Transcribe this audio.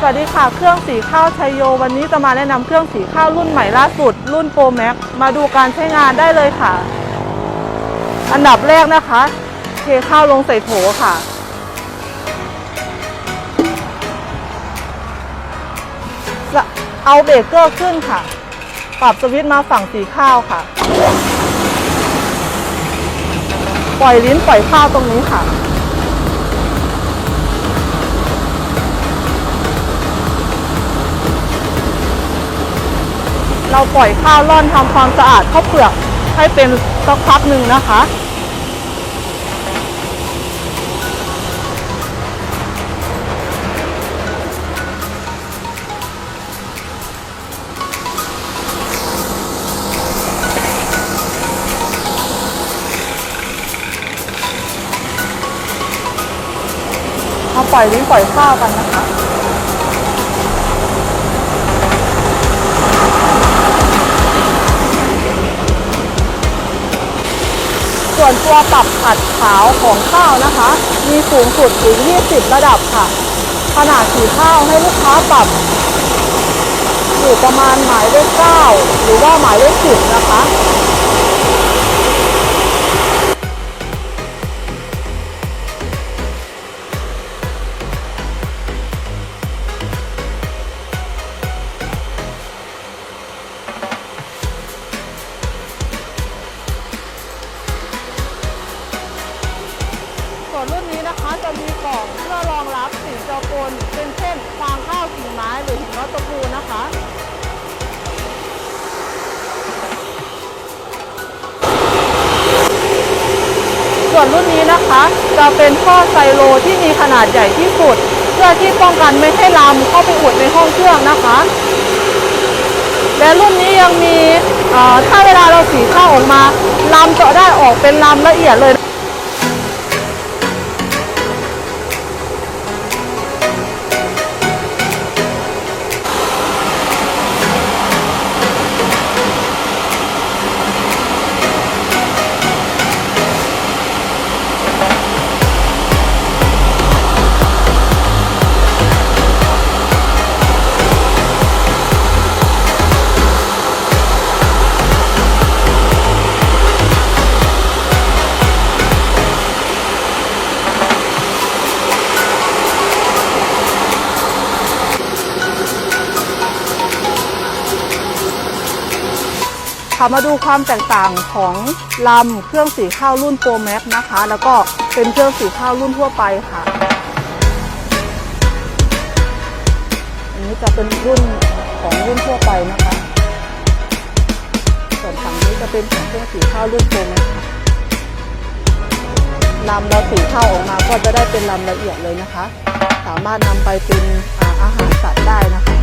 สวัสดีค่ะ เครื่องสีข้าวชัยโย วันนี้จะมาแนะนำเครื่องสีข้าวรุ่นใหม่ล่าสุด รุ่นโปรแม็กมาดูการใช้งานได้เลยค่ะ อันดับแรกนะคะ เทข้าวลงใส่โถค่ะ เอาเบรกเกอร์ขึ้นค่ะ ปรับสวิตช์มาฝั่งสีข้าวค่ะ ปล่อยลิ้นปล่อยข้าวตรงนี้ค่ะ เราปล่อยข้าวร่อนทำความสะอาดข้าวเปลือกให้เป็นสักพักหนึ่งนะคะมาปล่อยลิ้นปล่อยข้าวกันนะคะ ส่วนตัวปรับผัดขาวของข้าวนะคะ มีสูงสุดถึง 20 ระดับค่ะ ขนาดสีข้าวให้ลูกค้าปรับ อยู่ประมาณหมายเลข9หรือว่าหมายเลข10นะคะ รุ่นนี้นะคะจะมีกล่องเพื่อรองรับสิ่งเจอปนเป็นเช่นฟางข้าวกิ่งไม้หรือหินน็อตะปูนะคะส่วนรุ่นนี้นะคะจะเป็นท่อไซโลที่มีขนาดใหญ่ที่สุด เพื่อที่ป้องกันไม่ให้ลามเข้าไปอุดในห้องเครื่องนะคะ และรุ่นนี้ยังมีถ้าเวลาเราสีข้าวออกมาลำจะได้ออกเป็นลำละเอียดเลย ค่ะมาดูความแตกต่างของลำเครื่องสีข้าวรุ่นโปรแม็กนะคะ แล้วก็เป็นเครื่องสีข้าวรุ่นทั่วไปค่ะ อันนี้จะเป็นรุ่นของรุ่นทั่วไปนะคะ ส่วนฝั่งนี้จะเป็นของเครื่องสีข้าวรุ่นโปรแม็กค่ะลำเราสีข้าวออกมาก็จะได้เป็นลำละเอียดเลยนะคะ สามารถนำไปเป็นอาอาหารสัตว์ได้นะคะ